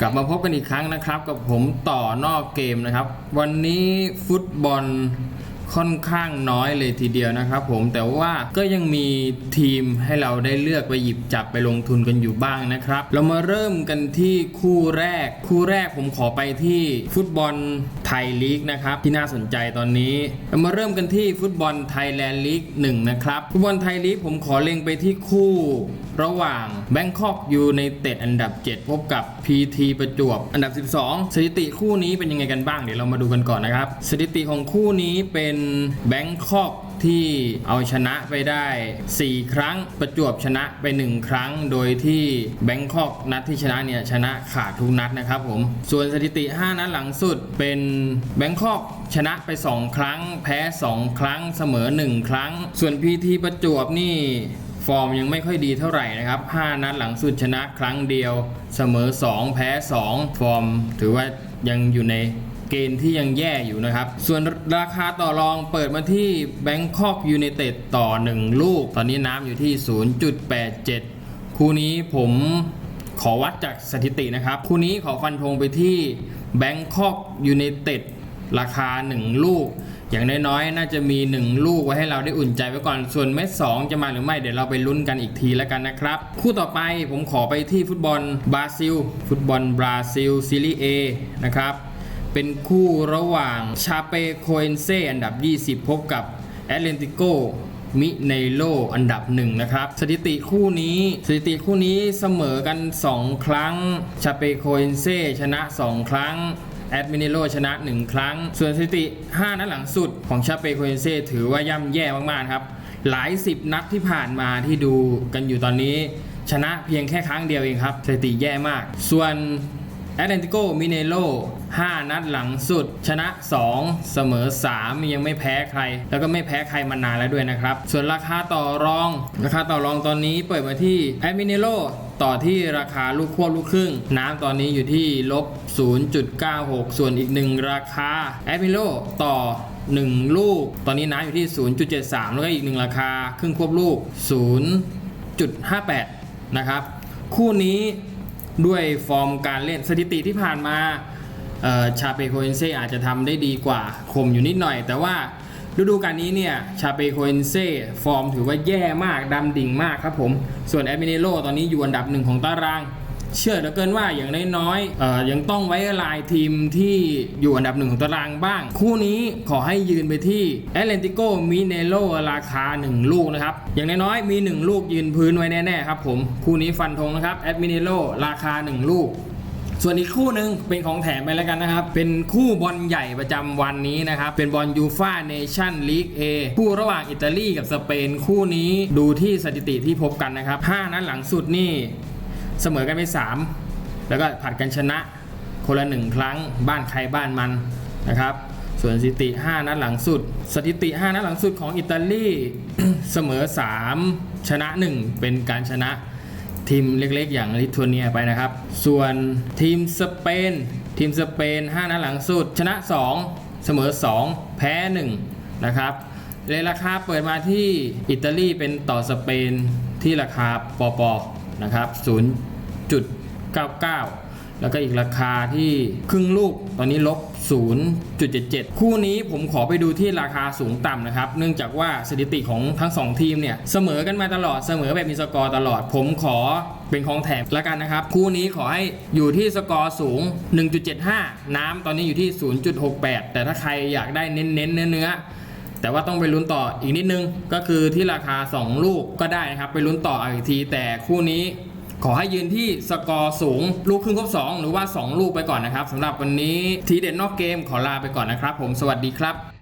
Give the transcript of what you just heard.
กลับมาพบกันอีกครั้งนะครับ กับผมต่อนอกเกมนะครับ วันนี้ฟุตบอลค่อนข้างน้อยเลยทีเดียวนะครับผมแต่ว่าก็ยังมีทีมให้เราได้เลือกไปหยิบจับไปลงทุนกันอยู่บ้างนะครับ เรามาเริ่มกันที่คู่แรก คู่แรกผมขอไปที่ฟุตบอลไทยลีกนะครับที่น่าสนใจตอนนี้ เรามาเริ่มกันที่ฟุตบอลไทยแลนด์ลีกหนึ่งนะครับฟุตบอลไทยลีกผมขอเล็งไปที่คู่ ระหว่างแบงคอกยูในเต็ดอันดับ 7 พบกับ PT ประจวบ อันดับ 12 สถิติคู่นี้เป็นยังไงกันบ้าง เดี๋ยวเรามาดูกันก่อนนะครับ สถิติของคู่นี้เป็นแบงคอกที่เอาชนะไปได้ 4 ครั้ง ประจวบชนะไป 1 ครั้ง โดยที่แบงคอกนัดที่ชนะเนี่ยชนะขาดทุกนัดนะครับผม ส่วนสถิติ 5 นัดหลังสุดเป็นแบงคอกชนะไป 2 ครั้ง แพ้ 2 ครั้งเสมอ 1 ครั้ง ส่วน PT ประจวบนี่ ฟอร์มยังไม่ค่อยดีเท่าไหร่นะครับ 5 นัดหลังสุดชนะครั้งเดียว เสมอ 2 แพ้ 2 ฟอร์ม ถือว่ายังอยู่ในเกณฑ์ที่ยังแย่อยู่นะครับ ส่วนราคาต่อรองเปิดมาที่ Bangkok United ต่อ 1 ลูก ตอนนี้น้ำอยู่ที่ 0.87 คู่นี้ผมขอวัดจากสถิตินะครับ คู่นี้ขอฟันธงไปที่ Bangkok United ราคา 1 ลูก อย่างน้อยๆ น่าจะมี 1 ลูกไว้ให้เราได้อุ่นใจไว้ก่อนส่วนเม็ด2จะมาหรือไม่เดี๋ยวเราไปลุ้นกันอีกทีแล้วกันนะครับ คู่ต่อไปผมขอไปที่ฟุตบอลบราซิล ฟุตบอลบราซิลซีรีเอนะครับเป็นคู่ระหว่างชาเปโคเอนเซอันดับ 20 พบกับแอตเลนติโกมิเนโลอันดับหนึ่งนะครับ สถิติคู่นี้สถิติคู่นี้เสมอกัน 2 ครั้ง ชาเปโคเอนเซชนะ 2 ครั้ง แอดมินิโลชนะ 1 ครั้ง ส่วนสถิติ 5 นัดหลังสุดของชาเปโคเอนเซถือว่าย่ำแย่มากๆครับ หลายสิบนัดที่ผ่านมาที่ดูกันอยู่ตอนนี้ ชนะเพียงแค่ครั้งเดียวเองครับสถิติแย่มาก ส่วน แอตเลนติโกมิเนโล5นัดหลังสุด ชนะ 2 เสมอ 3 ยังไม่แพ้ใคร แล้วก็ไม่แพ้ใครมานานแล้วด้วยนะครับ ส่วนราคาต่อรอง ราคาต่อรองตอนนี้เปิดมาที่แอตมิเนโลต่อที่ราคาลูกควบลูกครึ่ง น้ำตอนนี้อยู่ที่ลบ 0.96 ส่วนอีกหนึ่งราคาแอตมิเนโลต่อ 1 ลูก ตอนนี้น้ำอยู่ที่ 0.73 แล้วก็อีกหนึ่งราคา ครึ่งควบลูก 0.58 นะครับ คู่นี้ ด้วยฟอร์มการเล่นสถิติที่ผ่านมาชาเปโคเอนเซอาจจะทำได้ดีกว่าข่มอยู่นิดหน่อย แต่ว่าฤดูกาลนี้เนี่ยชาเปโคเอนเซฟอร์มถือว่าแย่มากดำดิ่งมากครับผม ส่วนแอดมิเนโลตอนนี้อยู่อันดับหนึ่งของตาราง เชื่อเหลือเกินว่าอย่างน้อยๆออยังต้องไว้ลายทีมที่อยู่อันดับหนึ่งของตารางบ้าง คู่นี้ขอให้ยืนไปที่แอตเลนติโกมิเนโลราคา 1 ลูกนะครับ อย่างน้อยๆมี 1 ลูกยืนพื้นไว้แน่ๆครับผม คู่นี้ฟันธงนะครับแอดมิเนโลราคา 1 ลูกส่วนอีกคู่หนึ่งเป็นของแถมไปแล้วกันนะครับ เป็นคู่บอลใหญ่ประจำวันนี้นะครับ เป็นบอลยูฟาเนชั่นลีก A คู่ระหว่างอิตาลีกับสเปนคู่นี้ดูที่สถิติที่พบกันนะครับ 5 นัดหลังสุดนี่ เสมอกันไป 3 แล้วก็ผัดกันชนะคนละหนึ่งครั้งบ้านใครบ้านมันนะครับ ส่วนสถิติ 5 นัดหลังสุด สถิติ 5 นัดหลังสุดของอิตาลีเสมอ 3 ชนะ 1 เป็นการชนะทีมเล็กๆ อย่างลิทัวเนียไปนะครับ ส่วนทีมสเปน ทีมสเปน 5 นัดหลังสุด ชนะ 2 เสมอ 2 แพ้ 1 นะครับเลยราคาเปิดมาที่อิตาลีเป็นต่อสเปนที่ราคาปอปอ นะครับ0.99 แล้วก็อีกราคาที่ครึ่งลูกตอนนี้ลบ 0.77 คู่นี้ผมขอไปดูที่ราคาสูงต่ำนะครับ เนื่องจากว่าสถิติของทั้ง 2 ทีมเนี่ย เสมอกันมาตลอดเสมอแบบมีสกอร์ตลอด ผมขอเป็นของแถมแล้วกันนะครับ คู่นี้ขอให้อยู่ที่สกอร์สูง 1.75 น้ำตอนนี้อยู่ที่ 0.68 แต่ถ้าใครอยากได้เน้นๆเนื้อๆ แต่ว่าต้องไปลุ้นต่ออีกนิดนึง ก็คือที่ราคา 2 ลูกก็ได้นะครับ ไปลุ้นต่ออีกที แต่คู่นี้ขอให้ยืนที่สกอร์สูง ลูกครึ่งครบ2 หรือว่า 2 ลูกไปก่อนนะครับสำหรับวันนี้ทีเด็ดนอกเกมขอลาไปก่อนนะครับ ผมสวัสดีครับ